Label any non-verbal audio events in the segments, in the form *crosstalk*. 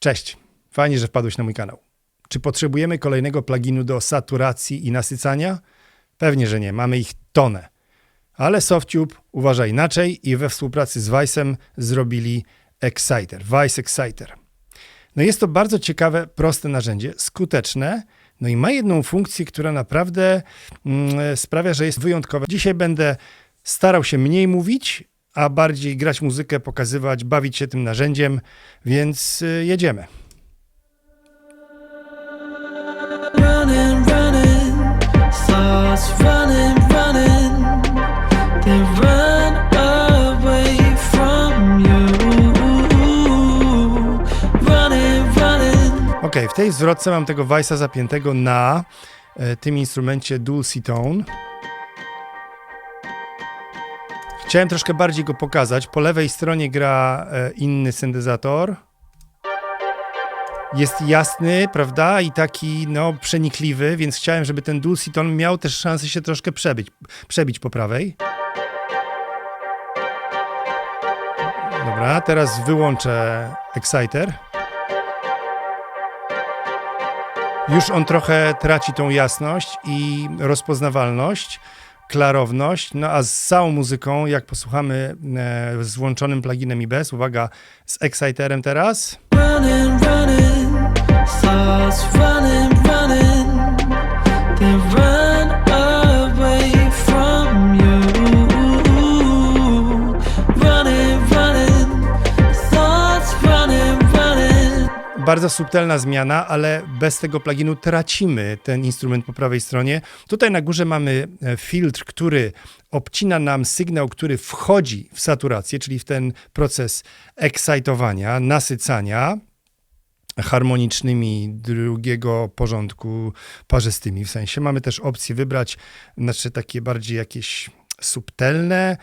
Cześć, fajnie, że wpadłeś na mój kanał. Czy potrzebujemy kolejnego pluginu do saturacji i nasycania? Pewnie, że nie, mamy ich tonę. Ale SoftTube uważa inaczej i we współpracy z Vice'em zrobili Exciter, Vice Exciter. No jest to bardzo ciekawe, proste narzędzie, skuteczne, no i ma jedną funkcję, która naprawdę mm, sprawia, że jest wyjątkowe. Dzisiaj będę starał się mniej mówić, a bardziej grać muzykę, pokazywać, bawić się tym narzędziem, więc y, jedziemy. running, running, thoughts running, running. They run away from you. Running, running. Ok, w tej zwrotce mam tego Vice'a zapiętego na e, tym instrumencie Dual Chciałem troszkę bardziej go pokazać. Po lewej stronie gra e, inny syntezator. Jest jasny, prawda? I taki no, przenikliwy, więc chciałem, żeby ten Dual C-Tone miał też szansę się troszkę przebić, przebić po prawej. Dobra, teraz wyłączę Exciter. Już on trochę traci tą jasność i rozpoznawalność, klarowność, no a z całą muzyką, jak posłuchamy e, z włączonym pluginem i bez, uwaga, z Exciterem teraz, Running, running, bardzo subtelna zmiana, ale bez tego pluginu tracimy ten instrument po prawej stronie. Tutaj na górze mamy e, filtr, który obcina nam sygnał, który wchodzi w saturację, czyli w ten proces ekscytowania, nasycania harmonicznymi drugiego porządku, parzystymi w sensie. Mamy też opcję wybrać, znaczy takie bardziej jakieś subtelne,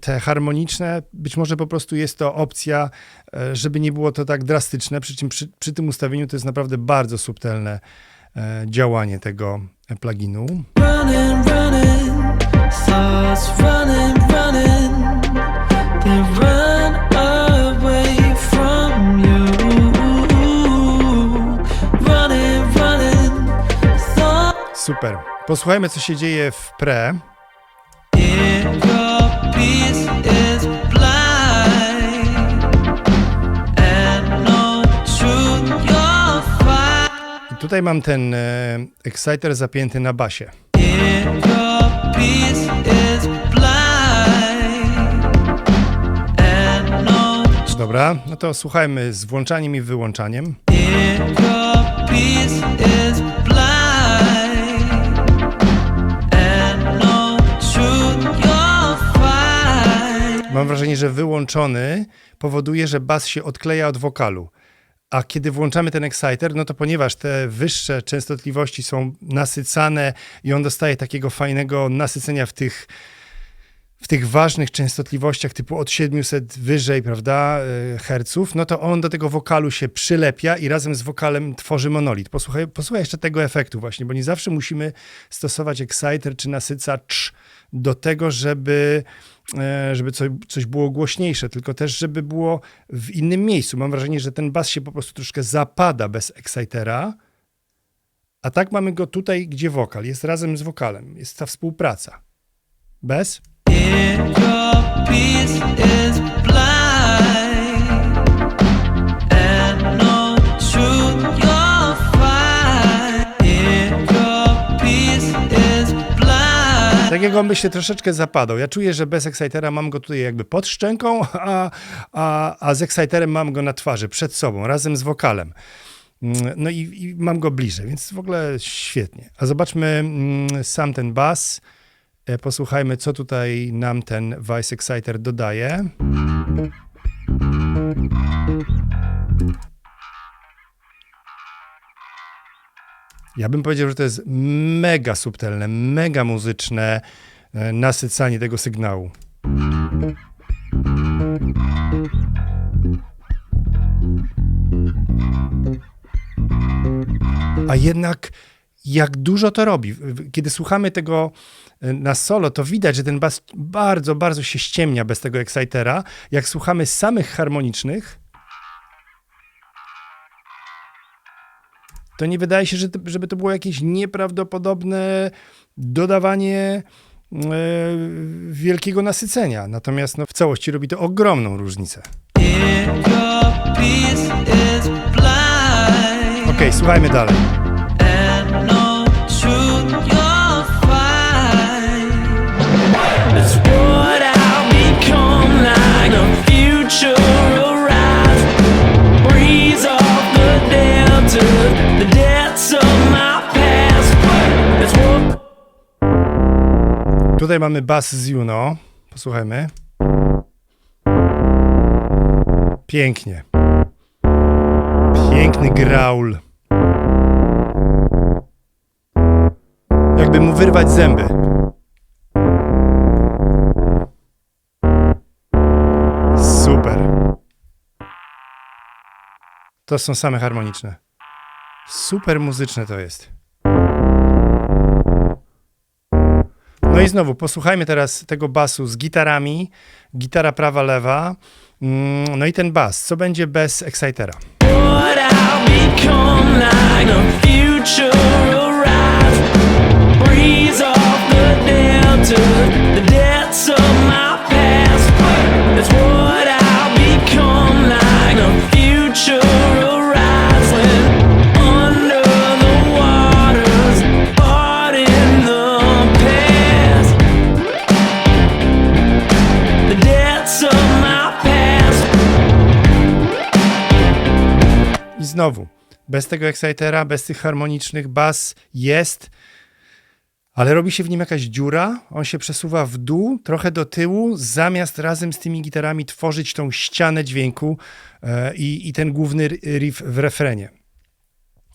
te harmoniczne. Być może po prostu jest to opcja, e, żeby nie było to tak drastyczne, przy czym przy, przy tym ustawieniu to jest naprawdę bardzo subtelne e, działanie tego pluginu. Running, running, thoughts running, running. They run away from you. Running, running. Super. Posłuchajmy, co się dzieje w pre. Tutaj mam ten e, exciter zapięty na basie. No Dobra, no to słuchajmy z włączaniem i wyłączaniem. Wrażenie, że wyłączony powoduje, że bas się odkleja od wokalu. A kiedy włączamy ten exciter, no to ponieważ te wyższe częstotliwości są nasycane i on dostaje takiego fajnego nasycenia w tych, w tych ważnych częstotliwościach typu od 700 wyżej, prawda, e, herców, no to on do tego wokalu się przylepia i razem z wokalem tworzy monolit. Posłuchaj, posłuchaj jeszcze tego efektu właśnie, bo nie zawsze musimy stosować exciter czy nasycacz do tego, żeby, e, żeby coś, coś było głośniejsze, tylko też, żeby było w innym miejscu. Mam wrażenie, że ten bas się po prostu troszkę zapada bez excitera, a tak mamy go tutaj, gdzie wokal jest razem z wokalem. Jest ta współpraca. Bez? Tak jak się troszeczkę zapadał. Ja czuję, że bez excitera mam go tutaj jakby pod szczęką, *laughs* a, a, a z exciterem mam go na twarzy, przed sobą, razem z wokalem. Mm, No i, i mam go bliżej, więc w ogóle świetnie. A zobaczmy mm, sam ten bas. E, Posłuchajmy, co tutaj nam ten Vice Exciter dodaje. Ja bym powiedział, że to jest mega subtelne, mega muzyczne e, nasycanie tego sygnału. A jednak jak dużo to robi. Kiedy słuchamy tego e, na solo, to widać, że ten bas bardzo, bardzo się ściemnia bez tego excitera. Jak słuchamy samych harmonicznych, to nie wydaje się, żeby to było jakieś nieprawdopodobne dodawanie e, wielkiego nasycenia. Natomiast no, w całości robi to ogromną różnicę. Okej, słuchajmy dalej. Tutaj mamy bas z Juno. Posłuchajmy. Pięknie. Piękny graul. Jakby mu wyrwać zęby. Super. To są same harmoniczne. Super muzyczne to jest. I znowu, posłuchajmy teraz tego basu z gitarami. Gitara prawa, lewa. Mm, No i ten bas. Co będzie bez Excitera? what znowu, bez tego Excitera, bez tych harmonicznych, bas jest, ale robi się w nim jakaś dziura, on się przesuwa w dół, trochę do tyłu, zamiast razem z tymi gitarami tworzyć tą ścianę dźwięku e, i, i ten główny riff w refrenie.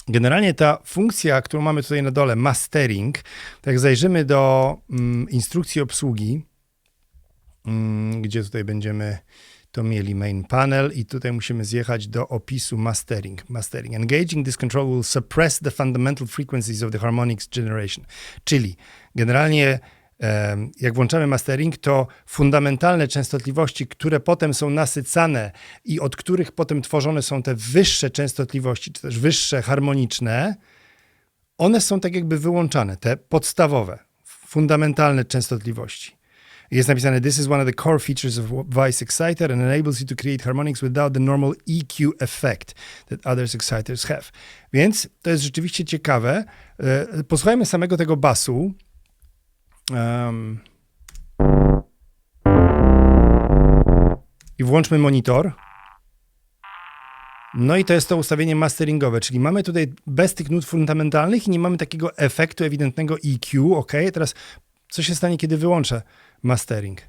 Generalnie ta funkcja, którą mamy tutaj na dole, mastering, tak jak zajrzymy do mm, instrukcji obsługi, mm, gdzie tutaj będziemy to mieli main panel i tutaj musimy zjechać do opisu mastering. Mastering. Engaging this control will suppress the fundamental frequencies of the harmonics generation. Czyli generalnie jak włączamy mastering, to fundamentalne częstotliwości, które potem są nasycane i od których potem tworzone są te wyższe częstotliwości, czy też wyższe harmoniczne, one są tak jakby wyłączane, te podstawowe, fundamentalne częstotliwości. Jest napisane, this is one of the core features of Vice Exciter and enables you to create harmonics without the normal EQ effect that others exciters have. Więc to jest rzeczywiście ciekawe. E, Posłuchajmy samego tego basu. Em, I włączmy monitor. No i to jest to ustawienie masteringowe, czyli mamy tutaj bez tych nut fundamentalnych i nie mamy takiego efektu ewidentnego EQ, ok? Teraz co się stanie, kiedy wyłączę mastering?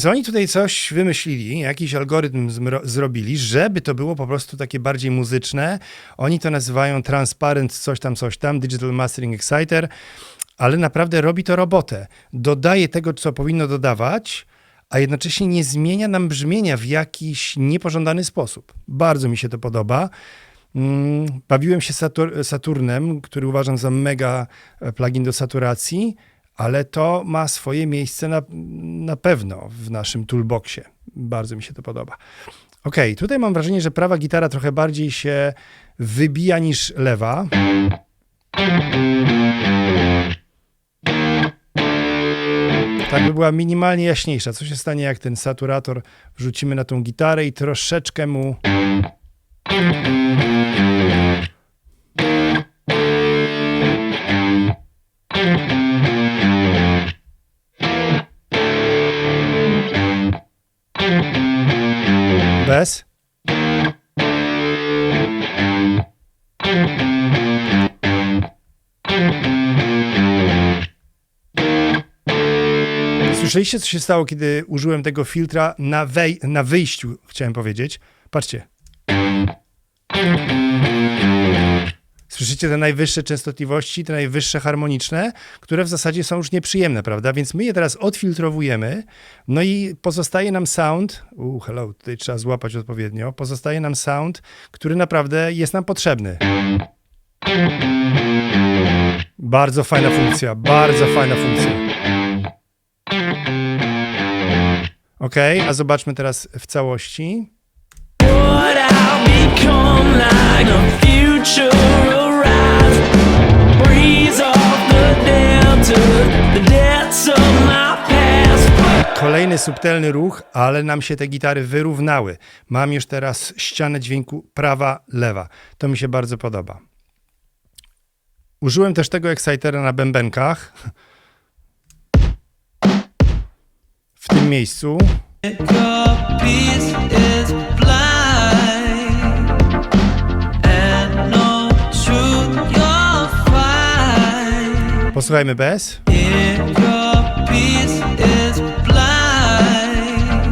Więc oni tutaj coś wymyślili, jakiś algorytm zrobili, żeby to było po prostu takie bardziej muzyczne. Oni to nazywają transparent coś tam, coś tam, Digital Mastering Exciter, ale naprawdę robi to robotę. Dodaje tego, co powinno dodawać, a jednocześnie nie zmienia nam brzmienia w jakiś niepożądany sposób. Bardzo mi się to podoba. Mm, Bawiłem się Satur- Saturnem, który uważam za mega e, plugin do saturacji, ale to ma swoje miejsce na, na pewno w naszym toolboxie. Bardzo mi się to podoba. Ok, tutaj mam wrażenie, że prawa gitara trochę bardziej się wybija niż lewa. Tak by była minimalnie jaśniejsza. Co się stanie, jak ten saturator wrzucimy na tą gitarę i troszeczkę mu. Bez. Słyszeliście, co się stało, kiedy użyłem tego filtra na, wej- na wyjściu, chciałem powiedzieć. Patrzcie. Słyszycie te najwyższe częstotliwości, te najwyższe harmoniczne, które w zasadzie są już nieprzyjemne, prawda? Więc my je teraz odfiltrowujemy, no i pozostaje nam sound, u hello, tutaj trzeba złapać odpowiednio, pozostaje nam sound, który naprawdę jest nam potrzebny. Bardzo fajna funkcja, bardzo fajna funkcja. Ok, a zobaczmy teraz w całości. Become like a future Kolejny subtelny ruch, ale nam się te gitary wyrównały. Mam już teraz ścianę dźwięku prawa, lewa. To mi się bardzo podoba. Użyłem też tego excitera na bębenkach. W tym miejscu. Posłuchajmy bez.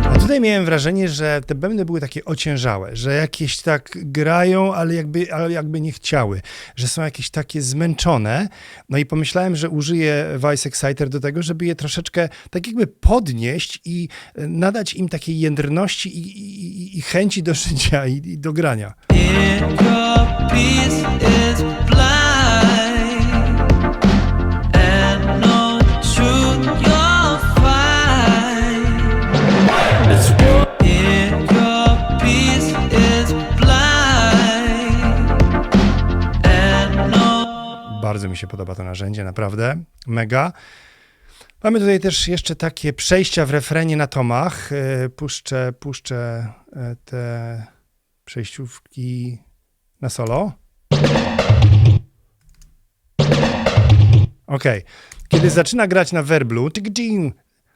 A tutaj miałem wrażenie, że te bębny były takie ociężałe, że jakieś tak grają, ale jakby, ale jakby nie chciały, że są jakieś takie zmęczone. No i pomyślałem, że użyję Vice Exciter do tego, żeby je troszeczkę tak jakby podnieść i e, nadać im takiej jędrności i, i, i chęci do życia i, i do grania. is blind, Mi się podoba to narzędzie, naprawdę. Mega. Mamy tutaj też jeszcze takie przejścia w refrenie na tomach. E, Puszczę, puszczę e, te przejściówki na solo. Ok. Kiedy zaczyna grać na werblu,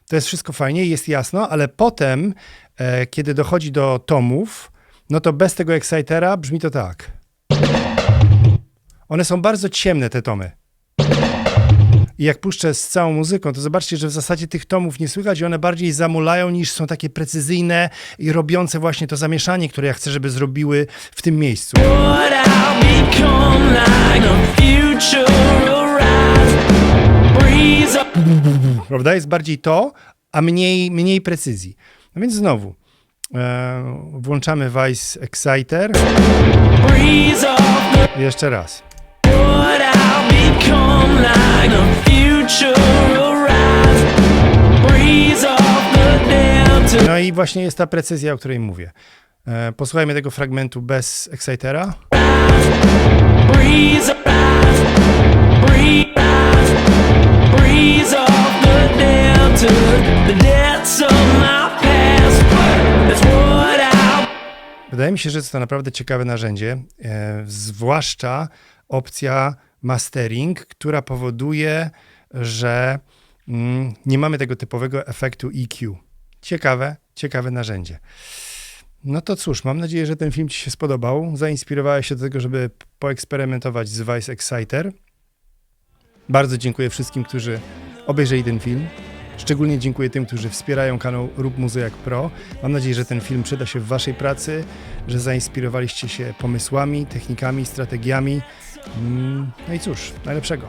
to jest wszystko fajnie, jest jasno, ale potem, e, kiedy dochodzi do tomów, no to bez tego excitera brzmi to tak. One są bardzo ciemne, te tomy. I jak puszczę z całą muzyką, to zobaczcie, że w zasadzie tych tomów nie słychać i one bardziej zamulają niż są takie precyzyjne i robiące właśnie to zamieszanie, które ja chcę, żeby zrobiły w tym miejscu. Prawda? Jest bardziej to, a mniej, mniej precyzji. No więc znowu, e, włączamy Vice Exciter. Jeszcze raz. No i właśnie jest ta precyzja, o której mówię. E, posłuchajmy tego fragmentu bez Excitera. Wydaje mi się, że jest to naprawdę ciekawe narzędzie, e, zwłaszcza opcja mastering, która powoduje, że mm, nie mamy tego typowego efektu EQ. Ciekawe, ciekawe narzędzie. No to cóż, mam nadzieję, że ten film Ci się spodobał. Zainspirowałeś się do tego, żeby poeksperymentować z Vice Exciter. Bardzo dziękuję wszystkim, którzy obejrzeli ten film. Szczególnie dziękuję tym, którzy wspierają kanał Rób Muzy jak Pro. Mam nadzieję, że ten film przyda się w Waszej pracy, że zainspirowaliście się pomysłami, technikami, strategiami. Mm, No i cóż, najlepszego.